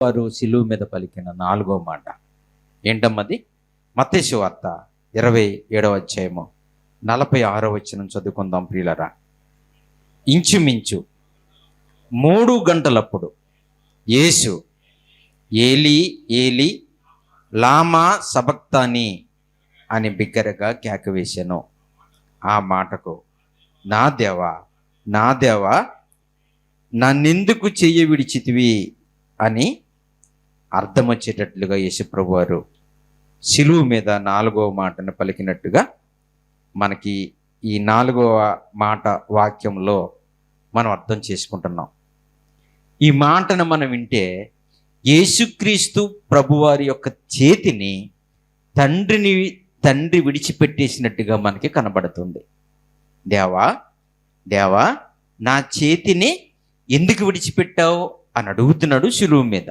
వారు సిలువు మీద పలికిన నాలుగో మాట. ఏంటమ్మది? మత్తేసు వార్త ఇరవై ఏడవ అధ్యాయము నలభై ఆరో వచ్చిన చదువుకుందాం ప్రియులరా. ఇంచుమించు మూడు గంటలప్పుడు యేసు ఏలి ఏలి లామా సబక్తాని అని బిగ్గరగా కేకవేశాను ఆ మాటకు నా దేవా నా దేవా నన్నెందుకు చెయ్య విడిచితివి అని అర్థం వచ్చేటట్లుగా యేసుప్రభు వారు శిలువు మీద నాలుగవ మాటను పలికినట్టుగా మనకి ఈ నాలుగవ మాట వాక్యంలో మనం అర్థం చేసుకుంటున్నాం. ఈ మాటను మనం వింటే యేసుక్రీస్తు ప్రభువారి యొక్క చేతిని తండ్రిని తండ్రి విడిచిపెట్టేసినట్టుగా మనకి కనబడుతుంది. దేవా దేవా నా చేతిని ఎందుకు విడిచిపెట్టావు? అని అడుగుతున్నాడు శిలువు మీద.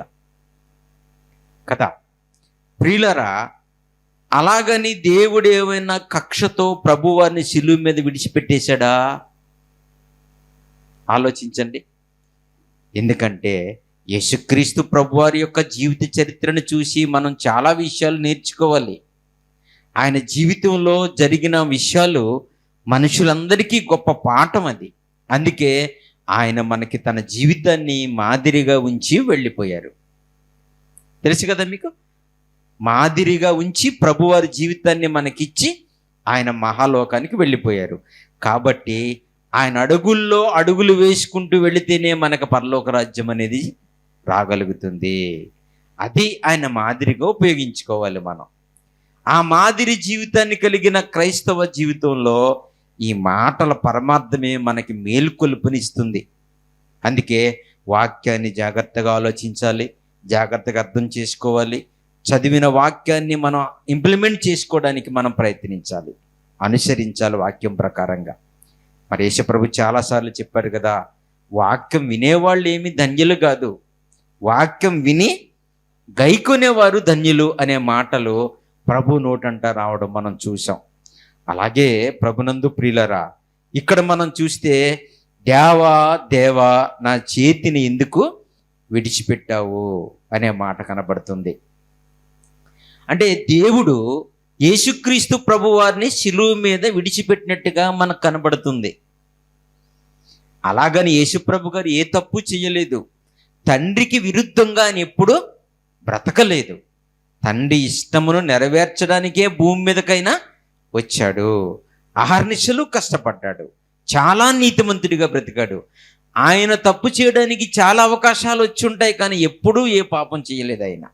కదా ప్రియులరా అలాగని దేవుడు ఏమైనా కక్షతో ప్రభువారిని శిలువు మీద విడిచిపెట్టేశాడా? ఆలోచించండి. ఎందుకంటే యేసుక్రీస్తు ప్రభువారి యొక్క జీవిత చరిత్రను చూసి మనం చాలా విషయాలు నేర్చుకోవాలి. ఆయన జీవితంలో జరిగిన విషయాలు మనుషులందరికీ గొప్ప పాఠం అది. అందుకే ఆయన మనకి తన జీవితాన్ని మాదిరిగా ఉంచి వెళ్ళిపోయారు. తెలుసు కదా మీకు? మాదిరిగా ఉంచి ప్రభువారి జీవితాన్ని మనకిచ్చి ఆయన మహాలోకానికి వెళ్ళిపోయారు. కాబట్టి ఆయన అడుగుల్లో అడుగులు వేసుకుంటూ వెళితేనే మనకు పరలోక రాజ్యం అనేది రాగలుగుతుంది. అది ఆయన మాదిరిగా ఉపయోగించుకోవాలి మనం. ఆ మాదిరి జీవితాన్ని కలిగిన క్రైస్తవ జీవితంలో ఈ మాటల పరమార్థమే మనకి మేల్కొలుపునిస్తుంది. అందుకే వాక్యాన్ని జాగ్రత్తగా ఆలోచించాలి. జాగ్రత్తగా అర్థం చేసుకోవాలి. చదివిన వాక్యాన్ని మనం ఇంప్లిమెంట్ చేసుకోవడానికి మనం ప్రయత్నించాలి. అనుసరించాలి వాక్యం ప్రకారంగా. మరి యేసప్రభు చాలాసార్లు చెప్పారు కదా వాక్యం వినేవాళ్ళు ఏమి ధన్యులు కాదు. వాక్యం విని గైకొనేవారు ధన్యులు అనే మాటలు ప్రభు నోటంట రావడం మనం చూసాం అలాగే ప్రభునందు ప్రియులరా ఇక్కడ మనం చూస్తే దేవా దేవా నా చేతిని ఎందుకు విడిచిపెట్టావు అనే మాట కనబడుతుంది. అంటే దేవుడు యేసుక్రీస్తు ప్రభువారిని శిలువు మీద విడిచిపెట్టినట్టుగా మనకు కనబడుతుంది. అలాగని యేసుప్రభు గారు ఏ తప్పు చేయలేదు. తండ్రికి విరుద్ధంగా ఆయన ఎప్పుడు బ్రతకలేదు. తండ్రి ఇష్టమును నెరవేర్చడానికే భూమి మీదకైనా వచ్చాడు. అహర్నిశలు కష్టపడ్డాడు. చాలా నీతిమంతుడిగా బ్రతికాడు. ఆయన తప్పు చేయడానికి చాలా అవకాశాలు వచ్చి ఉంటాయి కానీ ఎప్పుడూ ఏ పాపం చేయలేదు ఆయన.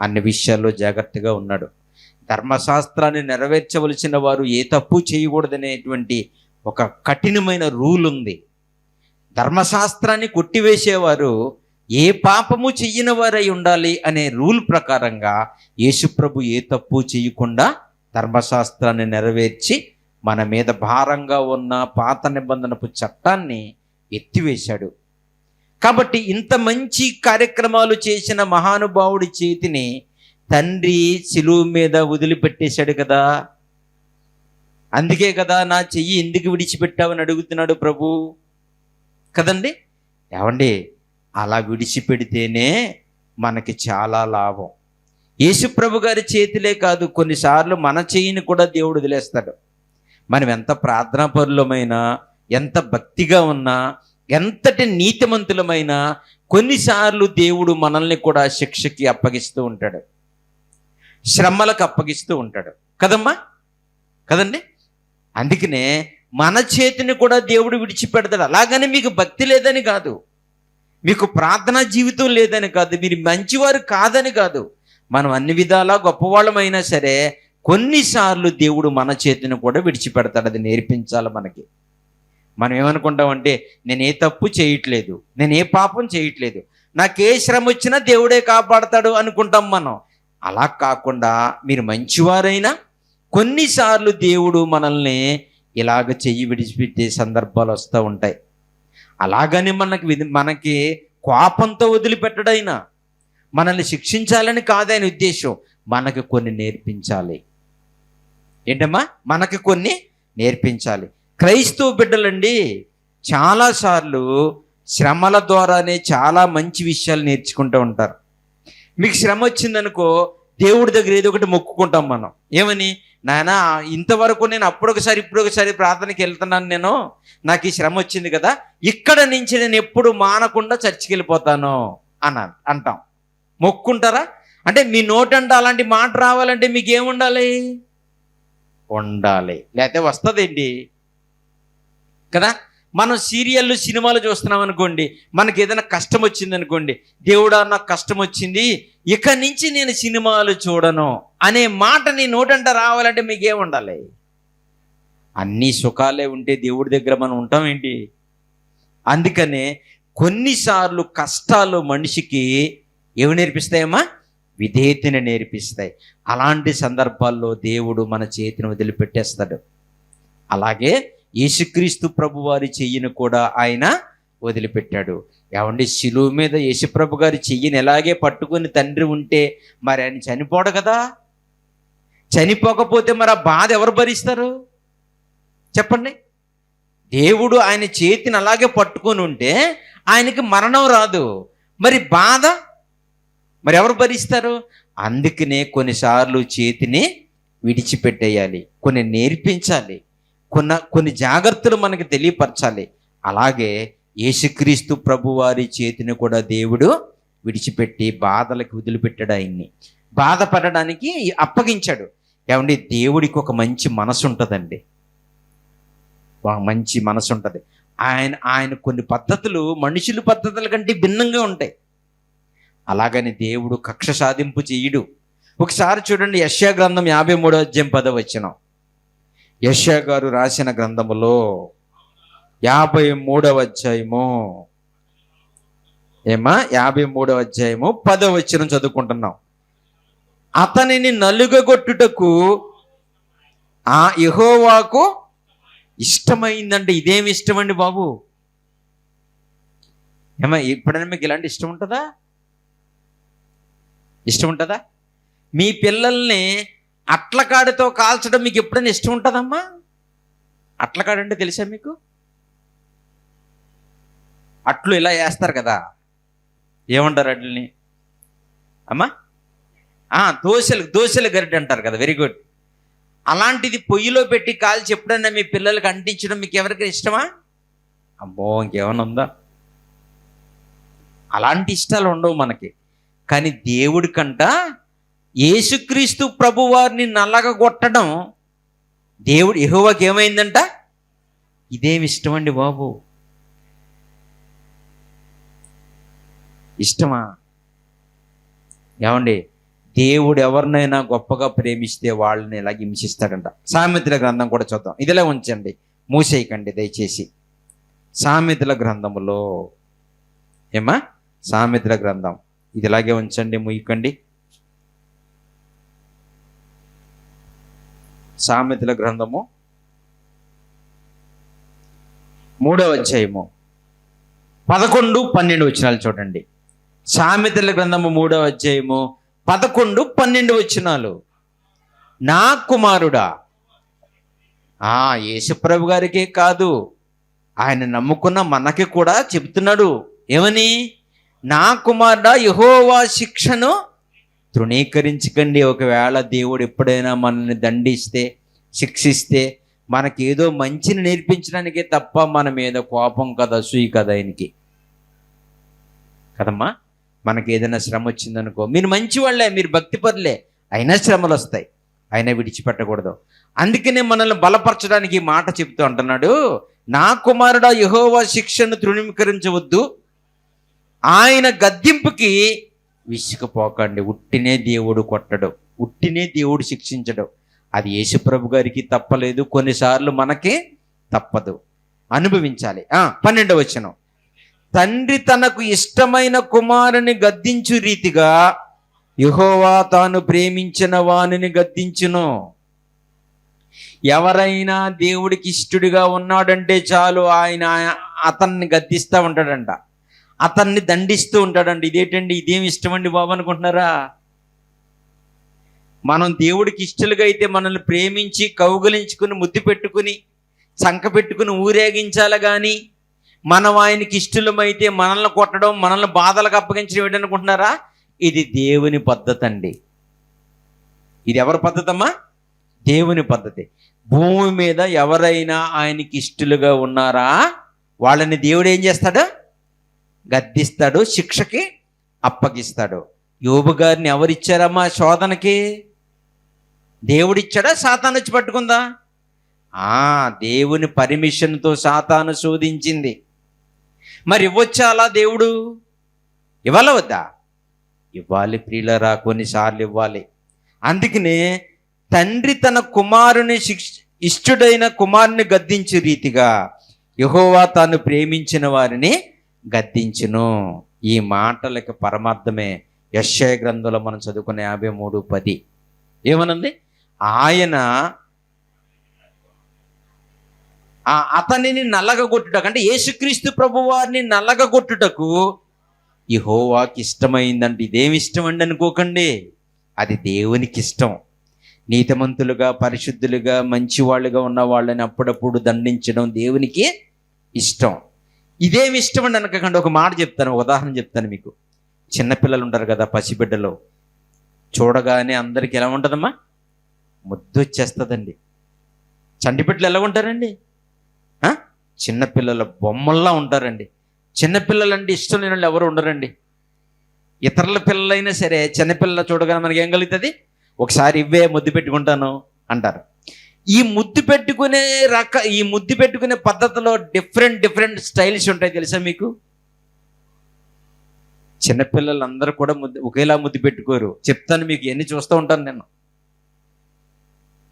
అన్ని విషయాల్లో జాగ్రత్తగా ఉన్నాడు. ధర్మశాస్త్రాన్ని నెరవేర్చవలసిన వారు ఏ తప్పు చేయకూడదనేటువంటి ఒక కఠినమైన రూల్ ఉంది. ధర్మశాస్త్రాన్ని కొట్టివేసేవారు ఏ పాపము చెయ్యని వారై ఉండాలి అనే రూల్ ప్రకారంగా యేసుప్రభు ఏ తప్పు చేయకుండా ధర్మశాస్త్రాన్ని నెరవేర్చి మన మీద భారంగా ఉన్న పాత నిబంధనపు చట్టాన్ని ఎత్తివేశాడు. కాబట్టి ఇంత మంచి కార్యక్రమాలు చేసిన మహానుభావుడి చేతిని తండ్రి శిలువు మీద వదిలిపెట్టేశాడు కదా. అందుకే కదా నా చెయ్యి ఎందుకు విడిచిపెట్టావని అడుగుతున్నాడు ప్రభు. కదండి? ఏమండి? అలా విడిచిపెడితేనే మనకి చాలా లాభం. యేసుప్రభు గారి చేతిలే కాదు కొన్నిసార్లు మన చెయ్యిని కూడా దేవుడు వదిలేస్తాడు. మనం ఎంత ప్రార్థనాపరులమైనా ఎంత భక్తిగా ఉన్నా ఎంతటి నీతిమంతులమైనా కొన్నిసార్లు దేవుడు మనల్ని కూడా శిక్షకి అప్పగిస్తూ ఉంటాడు. శ్రమలకు అప్పగిస్తూ ఉంటాడు. కదమ్మా? కదండి? అందుకనే మన చేతిని కూడా దేవుడు విడిచిపెడతాడు. అలాగని మీకు భక్తి లేదని కాదు. మీకు ప్రార్థనా జీవితం లేదని కాదు. మీరు మంచివారు కాదని కాదు. మనం అన్ని విధాలా గొప్పవాళ్ళమైనా సరే కొన్నిసార్లు దేవుడు మన చేతిని కూడా విడిచిపెడతాడు. అది నేర్పించాలి మనకి. మనం ఏమనుకుంటామంటే నేను ఏ తప్పు చేయట్లేదు నేను ఏ పాపం చేయట్లేదు నాకు ఏ శ్రమ వచ్చినా దేవుడే కాపాడతాడు అనుకుంటాం మనం. అలా కాకుండా మీరు మంచివారైనా కొన్నిసార్లు దేవుడు మనల్ని ఇలాగ చెయ్యి విడిచిపెట్టే సందర్భాలు వస్తూ ఉంటాయి. అలాగని మనకి మనకి కోపంతో వదిలిపెట్టడైనా మనల్ని శిక్షించాలని కాదని ఉద్దేశం మనకు కొన్ని నేర్పించాలి. ఏంటమ్మా? మనకి కొన్ని నేర్పించాలి. క్రైస్తవ బిడ్డలండి చాలాసార్లు శ్రమల ద్వారానే చాలా మంచి విషయాలు నేర్చుకుంటూ ఉంటారు. మీకు శ్రమ వచ్చిందనుకో దేవుడి దగ్గర ఏదో ఒకటి మొక్కుకుంటాం మనం. ఏమని? నాయన ఇంతవరకు నేను అప్పుడు ఒకసారి ఇప్పుడు ఒకసారి ప్రార్థనకి వెళ్తున్నాను నేను. నాకు ఈ శ్రమ వచ్చింది కదా ఇక్కడ నుంచి నేను ఎప్పుడు మానకుండా చర్చికి వెళ్ళిపోతాను అన్న అంటాం. మొక్కుంటారా? అంటే మీ నోటంట అలాంటి మాట రావాలంటే మీకు ఏముండాలి ఉండాలి. లేకపోతే వస్తుందండి కదా? మనం సీరియళ్ళు సినిమాలు చూస్తున్నాం అనుకోండి మనకి ఏదైనా కష్టం వచ్చింది అనుకోండి దేవుడా నాకు కష్టం వచ్చింది ఇక నుంచి నేను సినిమాలు చూడను అనే మాట నీ నోటంట రావాలంటే మీకేం ఉండాలి? అన్ని సుఖాలే ఉంటే దేవుడి దగ్గర మనం ఉంటాం ఏంటి? అందుకనే కొన్నిసార్లు కష్టాలు మనిషికి ఏమి నేర్పిస్తాయమ్మా? విధేయతని నేర్పిస్తాయి. అలాంటి సందర్భాల్లో దేవుడు మన చేతిని వదిలిపెట్టేస్తాడు. అలాగే యేసుక్రీస్తు ప్రభు వారి చెయ్యిని కూడా ఆయన వదిలిపెట్టాడు. ఏమండి? శిలువు మీద యేసుప్రభు గారి చెయ్యిని ఎలాగే పట్టుకుని తండ్రి ఉంటే మరి ఆయన చనిపోడు కదా? చనిపోకపోతే మరి ఆ బాధ ఎవరు భరిస్తారు? చెప్పండి. దేవుడు ఆయన చేతిని అలాగే పట్టుకొని ఉంటే ఆయనకి మరణం రాదు. మరి బాధ? మరి ఎవరు భరిస్తారు? అందుకనే కొన్నిసార్లు చేతిని విడిచిపెట్టేయాలి. కొన్ని నేర్పించాలి. కొన్న కొన్ని జాగ్రత్తలు మనకి తెలియపరచాలి. అలాగే యేసుక్రీస్తు ప్రభువారి చేతిని కూడా దేవుడు విడిచిపెట్టి బాధలకు వదిలిపెట్టాడు ఆయన్ని. బాధపడడానికి అప్పగించాడు. ఏమండి? దేవుడికి ఒక మంచి మనసు ఉంటుందండి మంచి మనసు ఉంటుంది ఆయన ఆయన కొన్ని పద్ధతులు మనుషుల పద్ధతుల కంటే భిన్నంగా ఉంటాయి. అలాగని దేవుడు కక్ష సాధింపు చేయడు. ఒకసారి చూడండి యశ్యా గ్రంథం యాభై మూడో అధ్యాయం పదవ యష్యా గారు రాసిన గ్రంథములో యాభై మూడవ అధ్యాయము. ఏమా? యాభై మూడవ అధ్యాయము పదవ వచ్చిన చదువుకుంటున్నాం. అతనిని నలుగగొట్టుటకు ఆ యహోవాకు ఇష్టమైందంటే ఇదేమి ఇష్టమండి బాబు? ఏమా ఎప్పుడైనా మీకు ఇలాంటి ఇష్టం ఉంటుందా? ఇష్టం ఉంటుందా? మీ పిల్లల్ని అట్లకాడితో కాల్చడం మీకు ఎప్పుడైనా ఇష్టం ఉంటుందమ్మా? అట్లకాడంటే తెలుసా మీకు? అట్లు ఇలా వేస్తారు కదా. ఏమంటారు అట్లని? అమ్మా? దోశలు దోశల గరిటె అంటారు కదా వెరీ గుడ్ అలాంటిది పొయ్యిలో పెట్టి కాల్చి ఎప్పుడైనా మీ పిల్లలకి అంటించడం మీకు ఎవరికైనా ఇష్టమా? అమ్మో ఇంకేమైనా ఉందా? అలాంటి ఇష్టాలు ఉండవు మనకి. కానీ దేవుడికంట యేసుక్రీస్తు ప్రభు వారిని నల్లగొట్టడం దేవుడు ఎహోవాకి ఏమైందంట? ఇదేమి ఇష్టమండి బాబు? ఇష్టమా? ఏమండి? దేవుడు ఎవరినైనా గొప్పగా ప్రేమిస్తే వాళ్ళని ఇలా హింసిస్తాడంట? సామెతల గ్రంథం కూడా చూద్దాం. ఇదిలా ఉంచండి. మూసేయకండి దయచేసి. సామెతల గ్రంథములో ఏమా సామెతల గ్రంథం. ఇదిలాగే ఉంచండి ముయ్యకండి సామెతల గ్రంథము మూడవ అధ్యాయము. పదకొండు పన్నెండు వచనాలు చూడండి. సామెతల గ్రంథము మూడవ అధ్యాయము. పదకొండు పన్నెండు వచనాలు. నా కుమారుడా ఆ యేసుప్రభు గారికే కాదు ఆయన నమ్ముకున్న మనకి కూడా చెబుతున్నాడు ఏమని? నా కుమారుడా యహోవా శిక్షను తృణీకరించకండి. ఒకవేళ దేవుడు ఎప్పుడైనా మనల్ని దండిస్తే శిక్షిస్తే మనకేదో మంచిని నేర్పించడానికే తప్ప మన మీద కోపం కదా సూయ్ కదా ఆయనకి. కదమ్మా? మనకి ఏదైనా శ్రమ వచ్చిందనుకో మీరు మంచి వాళ్ళే మీరు భక్తి పరులే అయినా శ్రమలు వస్తాయి. అయినా విడిచిపెట్టకూడదు. అందుకనే మనల్ని బలపరచడానికి మాట చెప్తూ అంటున్నాడు నా కుమారుడా యహోవా శిక్షను తృణీకరించవద్దు. ఆయన గద్దింపుకి విసుకుపోకండి ఉట్టినే దేవుడు కొట్టడు. ఉట్టినే దేవుడు శిక్షించడు. అది యేసుప్రభు గారికి తప్పలేదు. కొన్నిసార్లు మనకి తప్పదు. అనుభవించాలి. పన్నెండవ వచనం. తండ్రి తనకు ఇష్టమైన కుమారుని గద్దించు రీతిగా యెహోవా తాను ప్రేమించిన వాణిని గద్దించును. ఎవరైనా దేవుడికి ఇష్టడిగా ఉన్నాడంటే చాలు ఆయన అతన్ని గద్దిస్తూ ఉంటాడంట. అతన్ని దండిస్తూ ఉంటాడండి. ఇదేంటండి? ఇదేం ఇష్టమండి బాబు అనుకుంటున్నారా? మనం దేవుడికి ఇష్టలుగా అయితే మనల్ని ప్రేమించి కౌగులించుకుని ముద్దు పెట్టుకుని చంక పెట్టుకుని ఊరేగించాలి కానీ మనం ఆయనకి ఇష్టలమైతే మనల్ని కొట్టడం మనల్ని బాధలకు అప్పగించడం ఏంటనుకుంటున్నారా ఇది దేవుని పద్ధతి అండి. ఇది ఎవరి పద్ధతమ్మా? దేవుని పద్ధతి. భూమి మీద ఎవరైనా ఆయనకి ఇష్టలుగా ఉన్నారా? వాళ్ళని దేవుడు ఏం చేస్తాడు? గద్దిస్తాడు శిక్షకి అప్పగిస్తాడు. యోబు గారిని ఎవరిచ్చారమ్మా శోధనకి? దేవుడిచ్చాడా? సాతాను వచ్చి పట్టుకుందా? ఆ దేవుని పర్మిషన్తో సాతాను శోధించింది. మరి ఇవ్వచ్చా అలా దేవుడు? ఇవ్వాల వద్దా? ఇవ్వాలి ప్రియులరా కొన్నిసార్లు ఇవ్వాలి. అందుకనే తండ్రి తన కుమారుని శిక్ష ఇష్టుడైన కుమారుని గద్దించే రీతిగా యహోవా తాను ప్రేమించిన వారిని గద్దించును. ఈ మాటలకు పరమార్థమే. యశ్య గ్రంథంలో మనం చదువుకునే యాభై మూడు పది. ఏమనుంది? ఆయన అతనిని నల్లగొట్టుటకు అంటే యేసుక్రీస్తు ప్రభు వారిని నల్లగొట్టుటకు హోవాకి ఇష్టమైందంటే ఇదేమి ఇష్టం అండి అనుకోకండి. అది దేవునికి ఇష్టం. నీతిమంతులుగా పరిశుద్ధులుగా మంచివాళ్ళుగా ఉన్న వాళ్ళని అప్పుడప్పుడు దండించడం దేవునికి ఇష్టం. ఇదేమి ఇష్టం అండి అనకండి. ఒక మాట చెప్తాను ఒక ఉదాహరణ చెప్తాను మీకు. చిన్నపిల్లలు ఉంటారు కదా పసిబిడ్డలో. చూడగానే అందరికి ఎలా ఉంటుందమ్మా? ముద్దు వచ్చేస్తుందండి చంటిపిట్టలు ఎలా ఉంటారండి? చిన్నపిల్లల బొమ్మల్లా ఉంటారండి. చిన్నపిల్లలంటే ఇష్టం లేని వాళ్ళు ఎవరు ఉండరండి. ఇతరుల పిల్లలైనా సరే చిన్నపిల్లల చూడగానే మనకి ఏం కలుగుతుంది? ఒకసారి ఇవే ముద్దు పెట్టుకుంటాను అంటారు. ఈ ముద్దు పెట్టుకునే రక ఈ ముద్దు పెట్టుకునే పద్ధతిలో డిఫరెంట్ డిఫరెంట్ స్టైల్స్ ఉంటాయి తెలుసా మీకు? చిన్నపిల్లలందరూ కూడా ముద్దు ఒకేలా ముద్దు పెట్టుకోరు. చెప్తాను మీకు ఎన్ని చూస్తూ ఉంటాను నేను.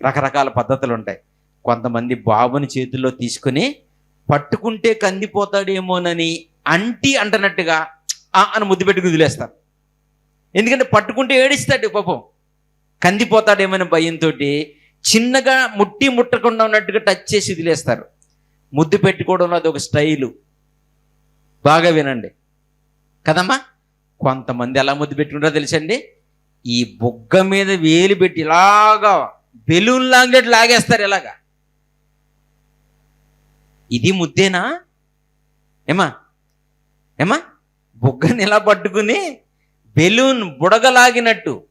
రకరకాల పద్ధతులు ఉంటాయి. కొంతమంది బాబుని చేతుల్లో తీసుకుని పట్టుకుంటే కందిపోతాడేమోనని అంటి అంటనట్టుగా అని ముద్దు పెట్టుకుని వదిలేస్తారు. ఎందుకంటే పట్టుకుంటే ఏడిస్తాడు పాపం. కందిపోతాడేమని భయంతో చిన్నగా ముట్టి ముట్టకుండా ఉన్నట్టుగా టచ్ చేసి వదిలేస్తారు. ముద్దు పెట్టుకోవడంలో అది ఒక స్టైలు. బాగా వినండి. కదమ్మా? కొంతమంది ఎలా ముద్దు పెట్టుకుంటారో తెలుసండి? ఈ బుగ్గ మీద వేలు పెట్టి ఇలాగా బెలూన్ లాంగ్లెట్ లాగేస్తారు ఇలాగా. ఇది ముద్దేనా? ఏమా ఏమా బుగ్గని ఇలా పట్టుకుని బెలూన్ బుడగలాగినట్టు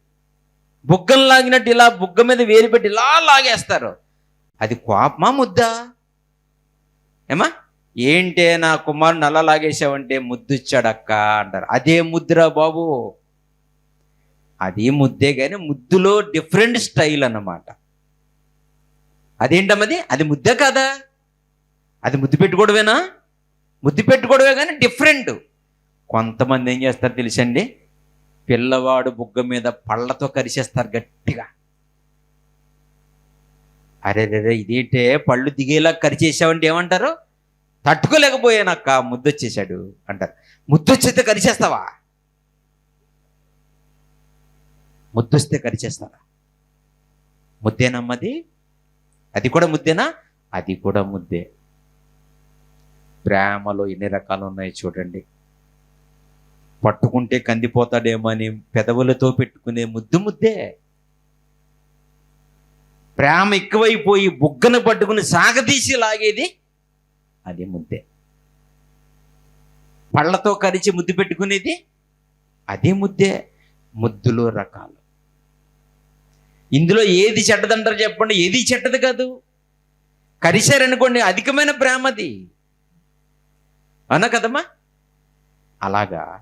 బుగ్గం లాగినట్టు ఇలా బుగ్గ మీద వేలు పెట్టి ఇలా లాగేస్తారు. అది కోపమా ముద్దా? ఏమా? ఏంటే నా కుమారుని అలా లాగేసావంటే ముద్దుచ్చాడక్క అంటారు. అదే ముద్దురా బాబు? అది ముద్దే కానీ ముద్దులో డిఫరెంట్ స్టైల్ అన్నమాట. అదేంటమ్మది అది? ముద్దే కాదా? అది ముద్దు పెట్టుకోవడమేనా? ముద్దు పెట్టుకోవడమే కానీ డిఫరెంట్. కొంతమంది ఏం చేస్తారు తెలుసండి? పిల్లవాడు బుగ్గ మీద పళ్ళతో కరిచేస్తారు గట్టిగా. అరే రే ఇదేంటే పళ్ళు దిగేలా కరిచేసావంటే ఏమంటారు? తట్టుకోలేకపోయానక్క ముద్దొచ్చేసాడు అంటారు. ముద్దొచ్చేస్తే కరిచేస్తావా? ముద్దొస్తే కరిచేస్తారా? ముద్దేనమ్మది అది కూడా ముద్దేనా? అది కూడా ముద్దే. ప్రేమలో ఎన్ని రకాలు ఉన్నాయి చూడండి. పట్టుకుంటే కందిపోతాడేమో అని పెదవులతో పెట్టుకునే ముద్దు ముద్దే. ప్రేమ ఎక్కువైపోయి బుగ్గను పట్టుకుని సాగతీసి లాగేది అది ముద్దే. పళ్ళతో కరిచి ముద్దు పెట్టుకునేది అదే ముద్దే. ముద్దులో రకాలు. ఇందులో ఏది చెడ్డదంటారు చెప్పండి? ఏది చెడ్డది కాదు. కరిశారనుకోండి అధికమైన ప్రేమది. అన కదమ్మా? అలాగా.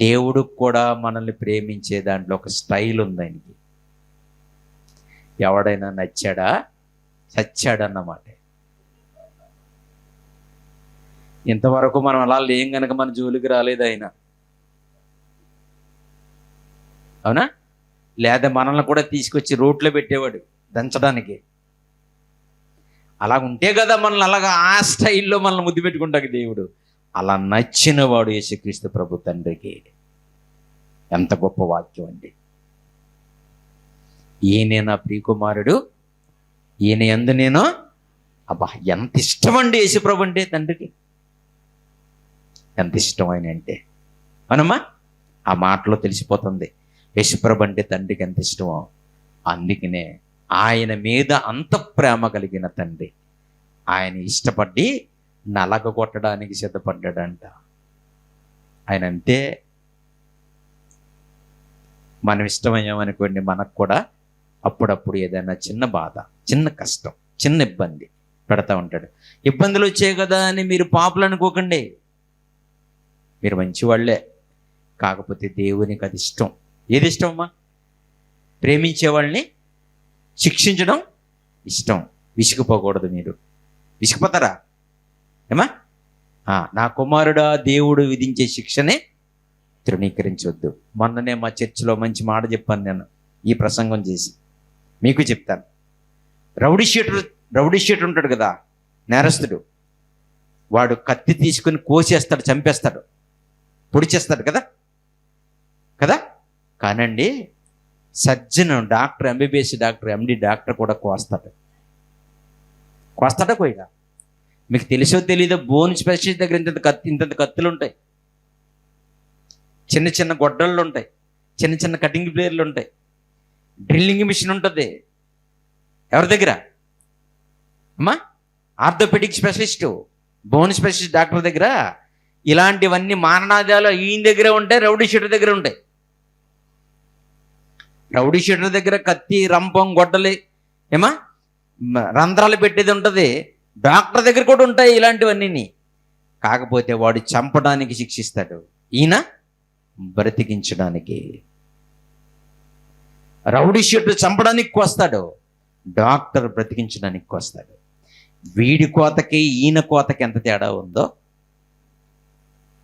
దేవుడు కూడా మనల్ని ప్రేమించే దాంట్లో ఒక స్టైల్ ఉంది ఆయనకి. ఎవడైనా నచ్చాడా? చచ్చాడన్నమాట. ఇంతవరకు మనం అలా లేం గనక మన జోలికి రాలేదు ఆయన. అవునా? లేదా మనల్ని కూడా తీసుకొచ్చి రోడ్లో పెట్టేవాడు దంచడానికి. అలా ఉంటే కదా మనల్ని అలాగా ఆ స్టైల్లో మనల్ని ముద్దు పెట్టుకుంటాక దేవుడు. అలా నచ్చిన వాడు యేసుక్రీస్తు ప్రభు తండ్రికి ఎంత గొప్ప వాక్యం అండి. ఈయనే నా ప్రియకుమారుడు ఈయన ఎందు నేను అబ్బా ఎంత ఇష్టమండి యేసుప్రభు అంటే తండ్రికి. ఎంత ఇష్టమైన అంటే మనమ్మా ఆ మాటలో తెలిసిపోతుంది. యేసుప్రభు అంటే తండ్రికి ఎంత ఇష్టమో అందుకనే ఆయన మీద అంత ప్రేమ కలిగిన తండ్రి. ఆయన ఇష్టపడి నలగ కొట్టడానికి సిద్ధపడ్డాడంట. ఆయన అంతే మనం ఇష్టమయ్యామనుకోండి మనకు కూడా అప్పుడప్పుడు ఏదైనా చిన్న బాధ చిన్న కష్టం చిన్న ఇబ్బంది పెడతా ఉంటాడు. ఇబ్బందులు వచ్చాయి కదా అని మీరు పాపలు అనుకోకండి. మీరు మంచివాళ్ళే కాకపోతే దేవునికి అది ఇష్టం. ఏది ఇష్టం అమ్మా? ప్రేమించే వాళ్ళని శిక్షించడం ఇష్టం. విసిగిపోకూడదు మీరు. విసిగిపోతారా? ఏమా? నా కుమారుడా దేవుడు విధించే శిక్షనే తృణీకరించవద్దు మొన్ననే మా చర్చిలో మంచి మాట చెప్పాను నేను ఈ ప్రసంగం చేసి. మీకు చెప్తాను. రౌడీ షీటర్ రౌడీ షీటర్ ఉంటాడు కదా నేరస్తుడు. వాడు కత్తి తీసుకుని కోసేస్తాడు చంపేస్తాడు. పొడిచేస్తాడు కదా? కదా? కానండి surgeon doctor MBBS doctor MD doctor కూడా కోస్తాడు. కోస్తాడా కోయిగా మీకు తెలుసో తెలీదో బోన్ స్పెషలిస్ట్ దగ్గర ఇంత కత్తి ఇంత కత్తులు ఉంటాయి చిన్న చిన్న గొడ్డళ్ళు ఉంటాయి చిన్న చిన్న కటింగ్ ప్లేయర్లు ఉంటాయి డ్రిల్లింగ్ మిషన్ ఉంటుంది. ఎవరి దగ్గర? అమ్మా orthopaedic specialist bone specialist doctor దగ్గర. ఇలాంటివన్నీ మారణాదాలు ఈయన దగ్గర ఉంటాయి రౌడీ షీటర్ దగ్గర ఉంటాయి. రౌడీ షీటర్ దగ్గర కత్తి రంపం గొడ్డలి ఏమా? రంధ్రాలు పెట్టేది ఉంటుంది. డాక్టర్ దగ్గర కూడా ఉంటాయి ఇలాంటివన్నీ కాకపోతే వాడు చంపడానికి శిక్షిస్తాడు. ఈయన బ్రతికించడానికి. రౌడీ షీటర్ చంపడానికి వస్తాడు. డాక్టర్ బ్రతికించడానికి వస్తాడు. వీడి కోతకి ఈయన కోతకి ఎంత తేడా ఉందో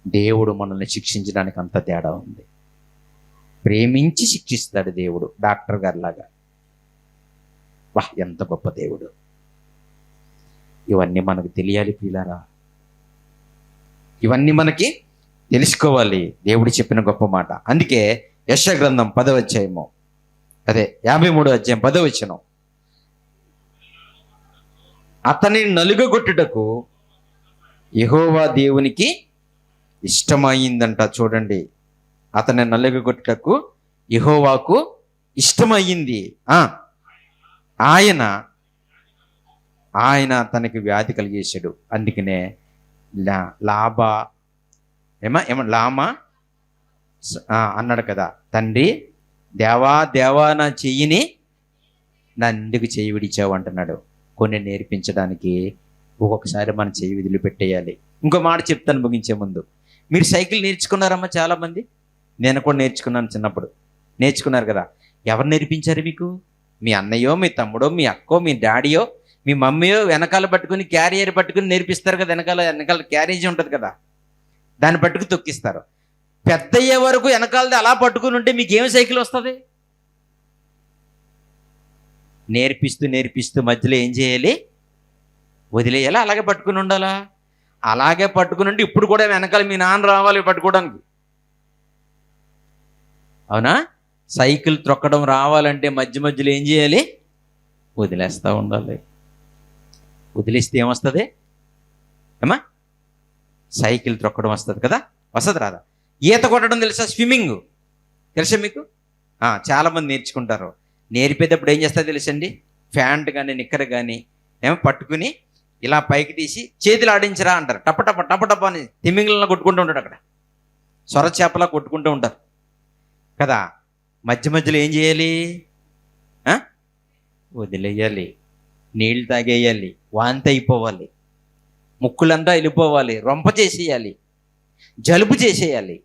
దేవుడు మనల్ని శిక్షించడానికి అంత తేడా ఉంది. ప్రేమించి శిక్షిస్తాడు దేవుడు డాక్టర్ గారిలాగా. వాహ్ ఎంత గొప్ప దేవుడు. ఇవన్నీ మనకు తెలియాలి పిల్లరా ఇవన్నీ మనకి తెలుసుకోవాలి. దేవుడు చెప్పిన గొప్ప మాట. అందుకే యశ గ్రంథం పదవచ్చాయము అదే యాభై మూడు అధ్యాయం పదవచ్చనం అతని నలుగగొట్టుటకు యహోవా దేవునికి ఇష్టమైందంట చూడండి. అతని నలుగగొట్టుటకు యహోవాకు ఇష్టమయ్యింది ఆ ఆయన ఆయన తనకి వ్యాధి కలిగేశాడు. అందుకనే లా లాభ ఏమా ఏమ లామా? అన్నాడు కదా. తండ్రి దేవా దేవా నా చెయ్యిని నా ఎందుకు చెయ్యి విడిచావు అంటున్నాడు. కొన్ని నేర్పించడానికి ఒక్కొక్కసారి మన చెయ్యి పెట్టేయాలి. ఇంకో మాట చెప్తాను ముగించే ముందు. మీరు సైకిల్ నేర్చుకున్నారమ్మా చాలామంది? నేను కూడా నేర్చుకున్నాను చిన్నప్పుడు. నేర్చుకున్నారు కదా. ఎవరు నేర్పించారు మీకు? మీ అన్నయ్యో మీ తమ్ముడో మీ అక్కో మీ డాడీయో? మీ మమ్మీయో వెనకాల పట్టుకుని క్యారియర్ పట్టుకుని నేర్పిస్తారు కదా వెనకాల వెనకాల క్యారేజ్ ఉంటుంది కదా. దాన్ని పట్టుకు తొక్కిస్తారు. పెద్ద అయ్యే వరకు వెనకాలది అలా పట్టుకుని ఉంటే మీకు ఏమి సైకిల్ వస్తుంది? నేర్పిస్తూ నేర్పిస్తూ మధ్యలో ఏం చేయాలి? వదిలేయాలా? అలాగే పట్టుకుని ఉండాలా? అలాగే పట్టుకుని ఉంటే ఇప్పుడు కూడా వెనకాల మీ నాన్న రావాలి పట్టుకోవడానికి. అవునా? సైకిల్ త్రొక్కడం రావాలంటే మధ్య మధ్యలో ఏం చేయాలి? వదిలేస్తూ ఉండాలి. వదిలేస్తే ఏమొస్తుంది? ఏమా సైకిల్ త్రొక్కడం వస్తుంది కదా? వస్తుంది రాదా? ఈత కొట్టడం తెలుసా స్విమ్మింగ్? తెలుసా మీకు? చాలామంది నేర్చుకుంటారు. నేర్పేటప్పుడు ఏం చేస్తా తెలుసండి? ప్యాంట్ కానీ నిక్కర్ కానీ ఏమో పట్టుకుని ఇలా పైకి తీసి చేతులు ఆడించరా అంటారు. టప టప టప టప అని తిమ్మింగలను కొట్టుకుంటూ ఉంటాడు అక్కడ. సొర చేపలా కొట్టుకుంటూ ఉంటారు. కదా? మధ్య మధ్యలో ఏం చేయాలి? వదిలేయాలి. నీళ్ళు తాగేయాలి వాంతి అయిపోవాలి ముక్కులంతా వెళ్ళిపోవాలి రొంప చేసేయాలి జలుబు చేసేయాలి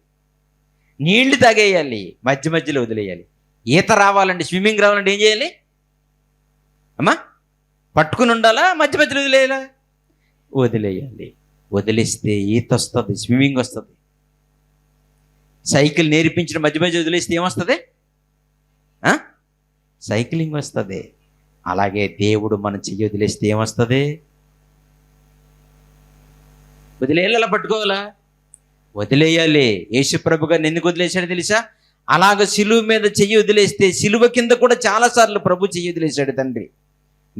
నీళ్ళు తాగేయాలి మధ్య మధ్యలో వదిలేయాలి. ఈత రావాలండి స్విమ్మింగ్ రావాలంటే ఏం చేయాలి? అమ్మా పట్టుకుని ఉండాలా మధ్య మధ్యలో వదిలేయాలా? వదిలేయాలి. వదిలేస్తే ఈత వస్తుంది స్విమ్మింగ్ వస్తుంది. సైకిల్ నేర్పించిన మధ్య మధ్య వదిలేస్తే ఏమొస్తుంది సైక్లింగ్ వస్తుంది. అలాగే దేవుడు మన చెయ్యి వదిలేస్తే ఏమొస్తుంది? వదిలేయాలి పట్టుకోవాలా? వదిలేయాలి. యేసుప్రభు గారిని ఎందుకు వదిలేశాడు తెలుసా? అలాగ సిలువ మీద చెయ్యి వదిలేస్తే సిలువ కింద కూడా చాలాసార్లు ప్రభు చెయ్యి వదిలేశాడు తండ్రి.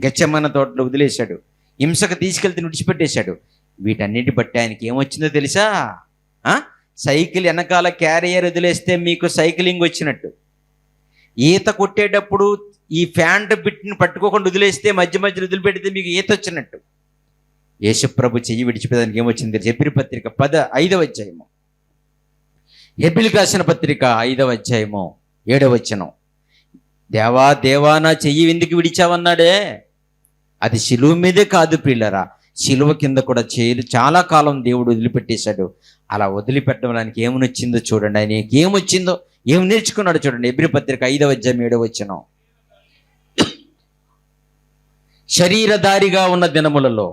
గచ్చమ్మన్న తోటలో వదిలేశాడు. హింసకు తీసుకెళ్తే విడిచిపెట్టేశాడు. వీటన్నిటి బట్టి ఆయనకి ఏమొచ్చిందో తెలుసా? సైకిల్ వెనకాల క్యారియర్ వదిలేస్తే మీకు సైక్లింగ్ వచ్చినట్టు. ఈత కొట్టేటప్పుడు ఈ ఫ్యాంట్ బిట్ని పట్టుకోకుండా వదిలేస్తే మధ్య మధ్యలో వదిలిపెడితే మీకు ఈత వచ్చినట్టు. యేసుప్రభు చెయ్యి విడిచిపోయేదానికి ఏమొచ్చింది చెప్పిన పత్రిక పద ఐదవ అధ్యాయము. ఎబిల్ కాసిన పత్రిక ఐదవ అధ్యాయము ఏడవ వచనం. దేవా దేవా నా చెయ్యి ఎందుకు విడిచావన్నాడే? అది శిలువ మీదే కాదు పిల్లరా శిలువ కింద కూడా చేయలు చాలా కాలం దేవుడు వదిలిపెట్టేశాడు. అలా వదిలిపెట్టడానికి ఏమని వచ్చిందో చూడండి. ఆయన ఏమొచ్చిందో ఏం నేర్చుకున్నాడు చూడండి. ఎబ్రి పత్రిక ఐదవ అధ్యాయం ఏడవ వచనం. శరీరధారిగా ఉన్న దినములలో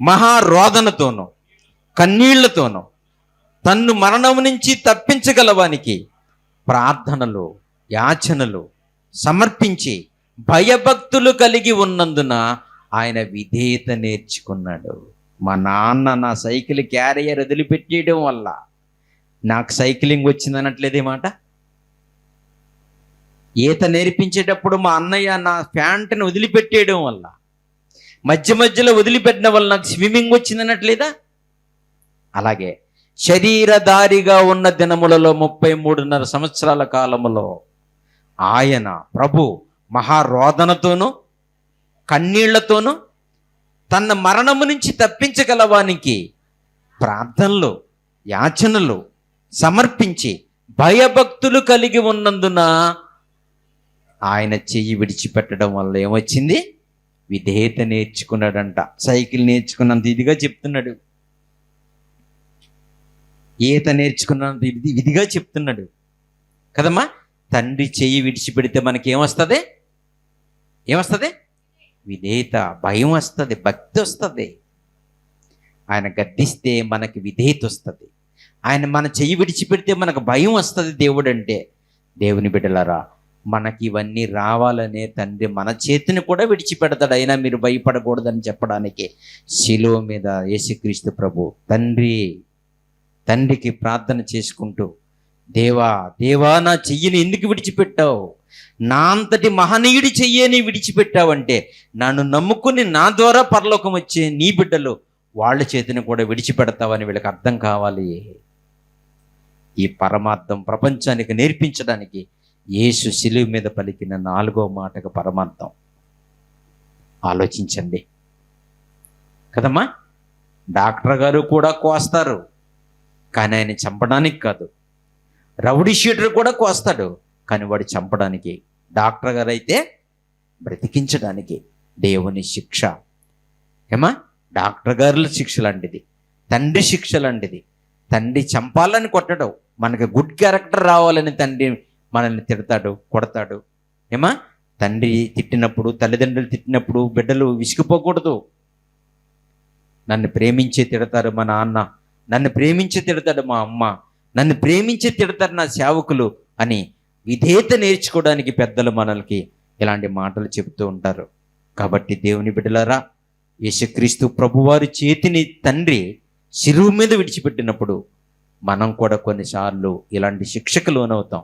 మహారోదనతోనూ కన్నీళ్ళతోనూ తన్ను మరణం నుంచి తప్పించగలవానికి ప్రార్థనలు యాచనలు సమర్పించి భయభక్తులు కలిగి ఉన్నందున ఆయన విధేయత నేర్చుకున్నాడు. మా నాన్న నా సైకిల్ క్యారియర్ వదిలిపెట్టేయడం వల్ల నాకు సైక్లింగ్ వచ్చిందనట్లేదే మాట? ఈత నేర్పించేటప్పుడు మా అన్నయ్య నా ప్యాంట్ని వదిలిపెట్టేయడం వల్ల మధ్య మధ్యలో వదిలిపెట్టిన వల్ల నాకు స్విమ్మింగ్ వచ్చిందనట్లేదా? అలాగే శరీరధారిగా ఉన్న దినములలో ముప్పై మూడున్నర సంవత్సరాల కాలములో ఆయన ప్రభు మహారోదనతోనూ కన్నీళ్ళతోనూ తన మరణము నుంచి తప్పించగలవానికి ప్రార్థనలు యాచనలు సమర్పించి భయభక్తులు కలిగి ఉన్నందున ఆయన చెయ్యి విడిచిపెట్టడం వల్ల ఏమొచ్చింది? విధేయత నేర్చుకున్నాడంట. సైకిల్ నేర్చుకున్నంత ఇదిగా చెప్తున్నాడు. ఈత నేర్చుకున్నంత ఇది విధిగా చెప్తున్నాడు. కదమ్మా? తండ్రి చెయ్యి విడిచిపెడితే మనకి ఏమొస్తుంది? ఏమొస్తుంది విధేయత భయం వస్తుంది భక్తి వస్తుంది. ఆయన గద్దిస్తే మనకి విధేయత వస్తుంది. ఆయన మన చెయ్యి విడిచిపెడితే మనకు భయం వస్తుంది దేవుడు అంటే దేవుని బిడ్డలారా మనకి ఇవన్నీ రావాలనే తండ్రి మన చేతిని కూడా విడిచిపెడతాడు. అయినా మీరు భయపడకూడదని చెప్పడానికి శిలువ మీద యేసుక్రీస్తు ప్రభు తండ్రి తండ్రికి ప్రార్థన చేసుకుంటూ దేవా దేవా నా చెయ్యిని ఎందుకు విడిచిపెట్టావు? నా అంతటి మహనీయుడి చెయ్యని విడిచిపెట్టావంటే నన్ను నమ్ముకుని నా ద్వారా పరలోకం వచ్చే నీ బిడ్డలు వాళ్ళ చేతిని కూడా విడిచిపెడతావని వీళ్ళకి అర్థం కావాలి. ఈ పరమార్థం ప్రపంచానికి నేర్పించడానికి యేసు శిలువ మీద పలికిన నాలుగో మాటకు పరమార్థం. ఆలోచించండి. కదమ్మా? డాక్టర్ గారు కూడా కోస్తారు. కానీ ఆయన చంపడానికి కాదు. రౌడీ షీటర్ కూడా కోస్తాడు. కానీ వాడు చంపడానికి డాక్టర్ గారు అయితే బ్రతికించడానికి దేవుని శిక్ష. ఏమా డాక్టర్ గారుల శిక్ష లాంటిది. తండ్రి శిక్ష లాంటిది. తండ్రి చంపాలని కొట్టడం. మనకి గుడ్ క్యారెక్టర్ రావాలని తండ్రి మనల్ని తిడతాడు కొడతాడు. ఏమా? తండ్రి తిట్టినప్పుడు తల్లిదండ్రులు తిట్టినప్పుడు బిడ్డలు విసిగిపోకూడదు. నన్ను ప్రేమించి తిడతారు మా నాన్న. నన్ను ప్రేమించి తిడతాడు మా అమ్మ. నన్ను ప్రేమించి తిడతారు నా సేవకులు అని విధేయత నేర్చుకోవడానికి పెద్దలు మనల్కి ఇలాంటి మాటలు చెబుతూ ఉంటారు. కాబట్టి దేవుని బిడ్డలారా యేసుక్రీస్తు ప్రభువారి చేతిని తండ్రి శిరువు మీద విడిచిపెట్టినప్పుడు మనం కూడా కొన్నిసార్లు ఇలాంటి శిక్షకు లోనవుతాం.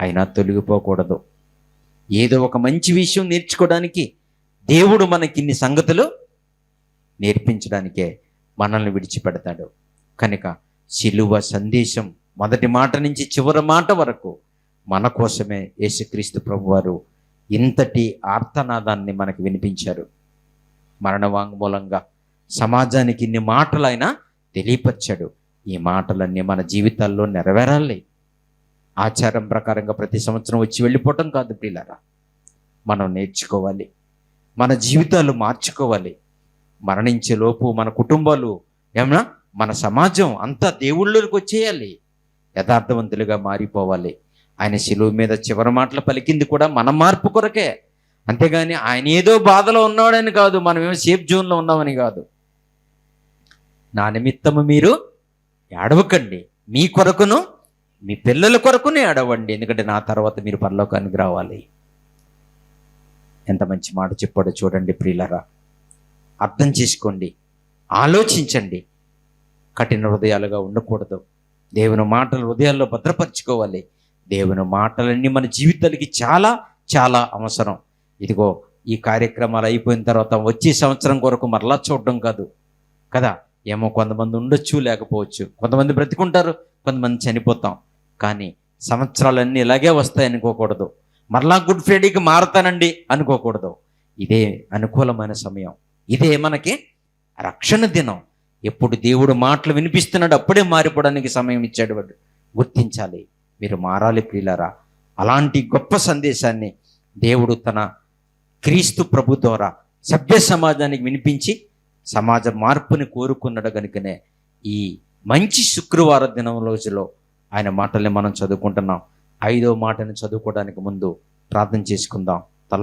అయినా తొలగిపోకూడదు. ఏదో ఒక మంచి విషయం నేర్చుకోవడానికి దేవుడు మనకి ఇన్ని సంగతులు నేర్పించడానికే మనల్ని విడిచిపెడతాడు. కనుక శిలువ సందేశం మొదటి మాట నుంచి చివరి మాట వరకు మన కోసమే యేసుక్రీస్తు ప్రభువారు ఇంతటి ఆర్తనాదాన్ని మనకు వినిపించారు. మరణ వాంగ్మూలంగా సమాజానికి ఇన్ని మాటలు ఆయన తెలియపరిచాడు. ఈ మాటలన్నీ మన జీవితాల్లో నెరవేరాలి. ఆచారం ప్రకారంగా ప్రతి సంవత్సరం వచ్చి వెళ్ళిపోవటం కాదు పిల్లరా మనం నేర్చుకోవాలి. మన జీవితాలు మార్చుకోవాలి. మరణించే లోపు మన కుటుంబాలు ఏమన్నా? మన సమాజం అంతా దేవుళ్ళకి వచ్చేయాలి. యథార్థవంతులుగా మారిపోవాలి. ఆయన శిలువు మీద చివరి మాటలు పలికింది కూడా మన మార్పు కొరకే. అంతేగాని ఆయన ఏదో బాధలో ఉన్నాడని కాదు. మనమేమో సేఫ్ జోన్లో ఉన్నామని కాదు. నా నిమిత్తము మీరు ఏడవకండి. మీ కొరకును మీ పిల్లల కొరకునే అడవండి ఎందుకంటే నా తర్వాత మీరు పరలోకానికి రావాలి. ఎంత మంచి మాట చెప్పాడో చూడండి ప్రియులరా. అర్థం చేసుకోండి ఆలోచించండి. కఠిన హృదయాలుగా ఉండకూడదు. దేవుని మాటలు హృదయాల్లో భద్రపరచుకోవాలి. దేవుని మాటలన్నీ మన జీవితాలకి చాలా చాలా అవసరం. ఇదిగో ఈ కార్యక్రమాలు అయిపోయిన తర్వాత వచ్చే సంవత్సరం కొరకు మరలా చూడడం కాదు. కదా? ఏమో కొంతమంది ఉండొచ్చు లేకపోవచ్చు. కొంతమంది బ్రతికుంటారు కొంతమంది చనిపోతాం. కానీ సంవత్సరాలన్నీ ఇలాగే వస్తాయి అనుకోకూడదు. మరలా గుడ్ ఫ్రైడేకి మారుతానండి అనుకోకూడదు. ఇదే అనుకూలమైన సమయం. ఇదే మనకి రక్షణ దినం. ఎప్పుడు దేవుడు మాటలు వినిపిస్తున్నాడు అప్పుడే మారిపోవడానికి సమయం ఇచ్చాడు వాడు. గుర్తించాలి. మీరు మారాలి ప్రియులారా. అలాంటి గొప్ప సందేశాన్ని దేవుడు తన క్రీస్తు ప్రభు ద్వారా సభ్య సమాజానికి వినిపించి సమాజ మార్పుని కోరుకున్నాడు కనుకనే ఈ మంచి శుక్రవార దినం రోజులో ఆయన మాటల్ని మనం చదువుకుంటున్నాం. ఐదో మాటని చదువుకోవడానికి ముందు ప్రార్థన చేసుకుందాం.